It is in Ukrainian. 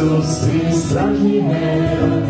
Ісус, свій справжній герой.